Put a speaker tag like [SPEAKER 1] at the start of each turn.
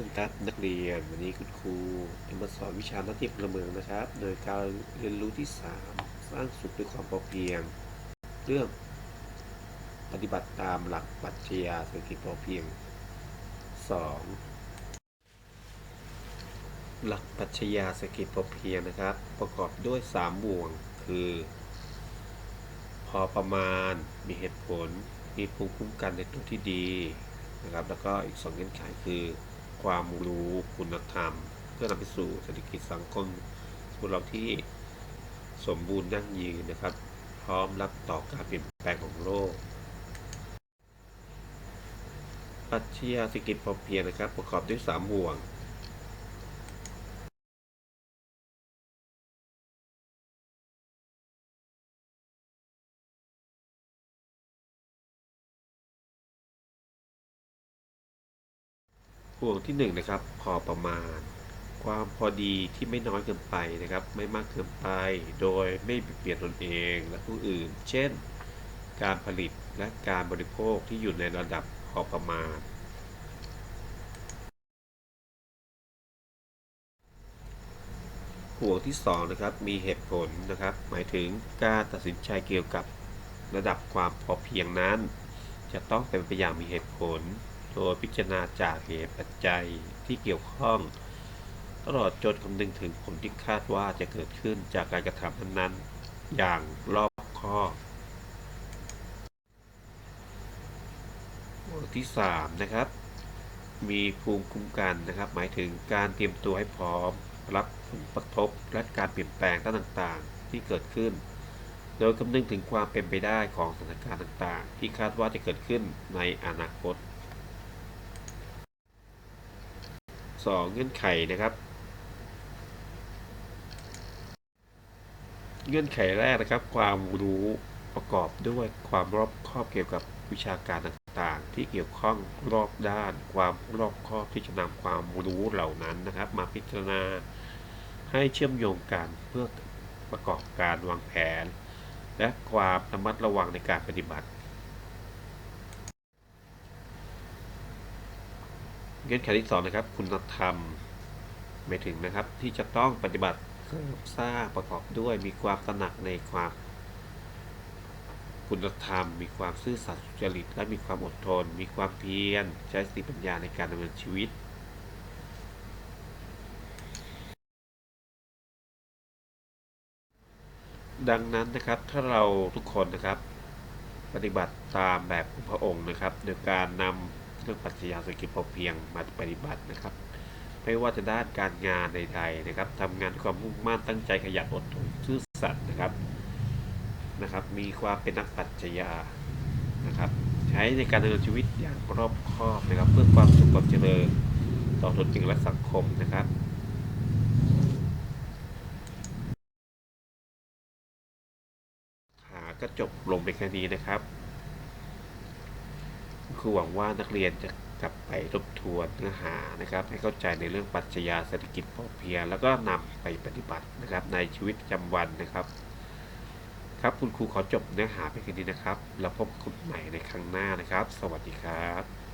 [SPEAKER 1] สวัสนักเรียนวันนี้คุณครูจะมาสอนวิชาหน้าที่พลเมืองนะครับ โดยการเรียนรู้ที่ 3 สร้างสุขด้วยความพอเพียง เรื่องปฏิบัติตามหลักปรัชญาเศรษฐกิจพอเพียง 2 หลักปรัชญาเศรษฐกิจพอเพียงนะครับ ประกอบด้วย 3 บ่วงคือ พอประมาณมีเหตุผล มีภูมิคุ้มกันในตัวที่ดีนะครับแล้วก็อีกสองเงื่อนไขคือ ความรู้คุณธรรม เพื่อนำไปสู่เศรษฐกิจสังคมพวกเราที่สมบูรณ์ยั่งยืนนะครับ พร้อมรับต่อการเปลี่ยนแปลงของโลกปรัชญาเศรษฐกิจพอเพียงนะครับ ประกอบด้วยสามห่วง ห่วงที่หนึ่งนะครับพอประมาณ ความพอดีที่ไม่น้อยเกินไปนะครับ ไม่มากเกินไป โดยไม่เบียดเบียนตนเองและผู้อื่น เช่น การผลิตและการบริโภคที่อยู่ในระดับพอประมาณ ห่วงที่สองนะครับมีเหตุผลนะครับ หมายถึงการตัดสินใจเกี่ยวกับระดับความพอเพียงนั้น จะต้องเป็นไปอย่างมีเหตุผล โดยพิจารณาจากเหตุปัจจัยที่เกี่ยวข้อง ตลอดจนคำนึงถึงผลที่คาดว่าจะเกิดขึ้นจากการกระทำนั้นๆ อย่างรอบคอบที่สามนะครับ มีภูมิคุ้มกันนะครับ หมายถึงการเตรียมตัวให้พร้อม รับผลกระทบและการเปลี่ยนแปลงต่างๆ ที่เกิดขึ้น โดยคำนึงถึงความเป็นไปได้ของสถานการณ์ต่างๆ ที่คาดว่าจะเกิดขึ้นในอนาคต 2. เงื่อนไขนะครับ เงื่อนไขแรกนะครับ ความรู้ประกอบด้วยความรอบครอบเกี่ยวกับวิชาการต่างๆ ที่เกี่ยวข้องรอบด้าน ความรอบครอบที่จะนำความรู้เหล่านั้นนะครับ มาพิจารณาให้เชื่อมโยงกันเพื่อประกอบการวางแผน และความระมัดระวังในการปฏิบัติ เงื่อนไขที่สองนะครับ คุณธรรมหมายถึงนะครับ ที่จะต้องปฏิบัติเสริมสร้างประกอบด้วยมีความตระหนักในความคุณธรรม มีความซื่อสัตย์สุจริต และมีความอดทน มีความเพียร ใช้สติปัญญาในการดำเนินชีวิต ดังนั้นนะครับถ้าเราทุกคนนะครับ ปฏิบัติตามแบบของพระองค์นะครับ โดยการนำ รื่องปรัชญาเศรษฐกิจพอเพียงมาปฏิบัตินะครับ ไม่ว่าจะด้านการงานใดๆนะครับทำงานความมุ่งมั่นตั้งใจขยันอดทนซื่อสัตย์นะครับนะครับ มีความเป็นนักปรัชญานะครับใช้ในการดำเนินชีวิตอย่างรอบคอบนะครับ เพื่อความสุขความเจริญต่อตนเองและสังคมนะครับหาก็จบลงไปแค่นี้นะครับ คือหวังว่านักเรียนจะกลับไปทบทวนเนื้อหานะครับ ให้เข้าใจในเรื่องปรัชญาเศรษฐกิจพอเพียงแล้วก็นำไปปฏิบัตินะครับ ในชีวิตประจำวันนะครับ ครับคุณครูขอจบเนื้อหาไปแค่นี้นะครับ แล้วพบกันใหม่ในครั้งหน้านะครับ สวัสดีครับ